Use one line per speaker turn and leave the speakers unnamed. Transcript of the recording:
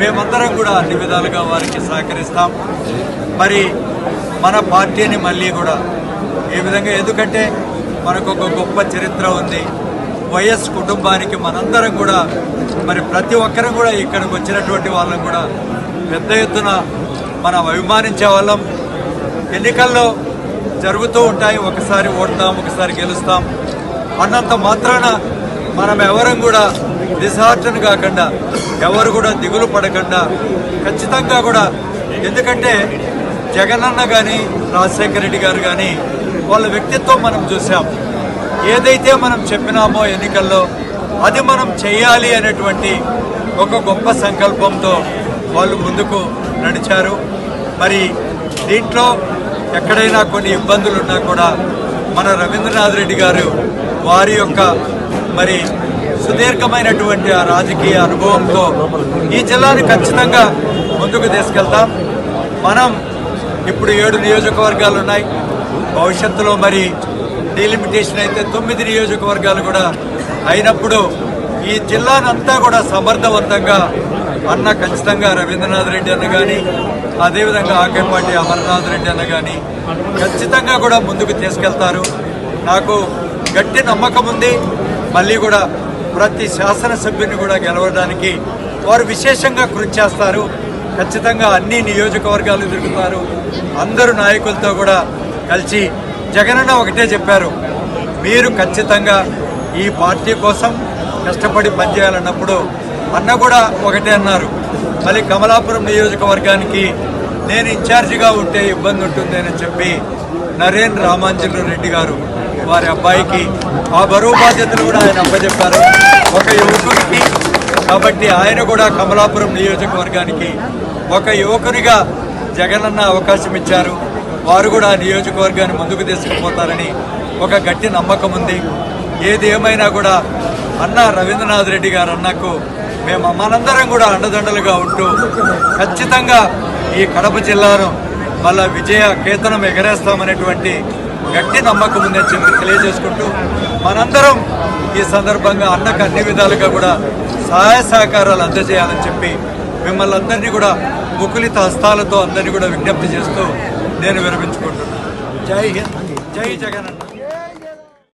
మేమందరం కూడా అన్ని విధాలుగా వారికి సహకరిస్తాం. మరి మన పార్టీని మళ్ళీ కూడా ఏ విధంగా ఎందుకంటే మనకు ఒక గొప్ప చరిత్ర ఉంది. వైఎస్ కుటుంబానికి మనందరం కూడా మరి ప్రతి ఒక్కరం కూడా ఇక్కడికి వచ్చినటువంటి వాళ్ళం కూడా పెద్ద ఎత్తున మనం అభిమానించే వాళ్ళం. ఎన్నికల్లో జరుగుతూ ఉంటాయి. ఒకసారి ఓడతాం ఒకసారి గెలుస్తాం. అన్నంత మాత్రాన మనం ఎవరం కూడా డిసార్టన్ కాకుండా ఎవరు కూడా దిగులు పడకుండా ఖచ్చితంగా కూడా ఎందుకంటే జగనన్న కానీ రాజశేఖర రెడ్డి గారు కానీ వాళ్ళ వ్యక్తిత్వం మనం చూసాం ఏదైతే మనం చెప్పినామో ఎన్నికల్లో అది మనం చేయాలి అనేటువంటి ఒక గొప్ప సంకల్పంతో వాళ్ళు ముందుకు నడిచారు. మరి దీంట్లో ఎక్కడైనా కొన్ని ఇబ్బందులు ఉన్నా కూడా మన రవీంద్రనాథ్ రెడ్డి గారు వారి యొక్క మరి సుదీర్ఘమైనటువంటి ఆ రాజకీయ అనుభవంతో ఈ జిల్లాని ఖచ్చితంగా ముందుకు తీసుకెళ్తాం. మనం ఇప్పుడు ఏడు నియోజకవర్గాలు ఉన్నాయి. భవిష్యత్తులో మరి డీలిమిటేషన్ అయితే తొమ్మిది నియోజకవర్గాలు కూడా అయినప్పుడు ఈ జిల్లానంతా కూడా సమర్థవంతంగా అన్న ఖచ్చితంగా రవీంద్రనాథ్ రెడ్డి అన్న కానీ అదేవిధంగా ఆకేపాటి అమర్నాథ్ రెడ్డి అన్న కానీ ఖచ్చితంగా కూడా ముందుకు తీసుకెళ్తారు. నాకు గట్టి నమ్మకం ఉంది మళ్ళీ కూడా ప్రతి శాసనసభ్యుని కూడా గెలవడానికి వారు విశేషంగా కృషి చేస్తారు. ఖచ్చితంగా అన్ని నియోజకవర్గాలు తిరుగుతారు అందరు నాయకులతో కూడా కలిసి జగనన్న ఒకటే చెప్పారు. మీరు ఖచ్చితంగా ఈ పార్టీ కోసం కష్టపడి పనిచేయాలన్నప్పుడు అన్న కూడా ఒకటే అన్నారు. మళ్ళీ కమలాపురం నియోజకవర్గానికి నేను ఇన్ఛార్జిగా ఉంటే ఇబ్బంది ఉంటుంది అని చెప్పి నరేన్ రామాంజనరెడ్డి గారు వారి అబ్బాయికి ఆ బరువు బాధ్యతలు కూడా ఆయన అప్పచెప్పారు. ఒక యువకుడికి కాబట్టి ఆయన కూడా కమలాపురం నియోజకవర్గానికి ఒక యువకునిగా జగనన్న అవకాశం ఇచ్చారు. వారు కూడా ఆ నియోజకవర్గాన్ని ముందుకు తీసుకుపోతారని ఒక గట్టి నమ్మకం ఉంది. ఏది ఏమైనా కూడా అన్న రవీంద్రనాథ్ రెడ్డి గారు అన్నకు మేము మనందరం కూడా అండదండలుగా ఉంటూ ఖచ్చితంగా ఈ కడప జిల్లాను మళ్ళా విజయ కేతనం ఎగరేస్తామనేటువంటి గట్టి నమ్మకం ఉందని చెప్పి తెలియజేసుకుంటూ మనందరం ఈ సందర్భంగా అన్నకు అన్ని విధాలుగా కూడా సహాయ సహకారాలు అందజేయాలని చెప్పి మిమ్మల్ని అందరినీ కూడా ముకులిత హస్తాలతో అందరినీ కూడా విజ్ఞప్తి చేస్తూ నేను విరమించుకుంటున్నాను. జై హింద్. జై జగన్ అన్న.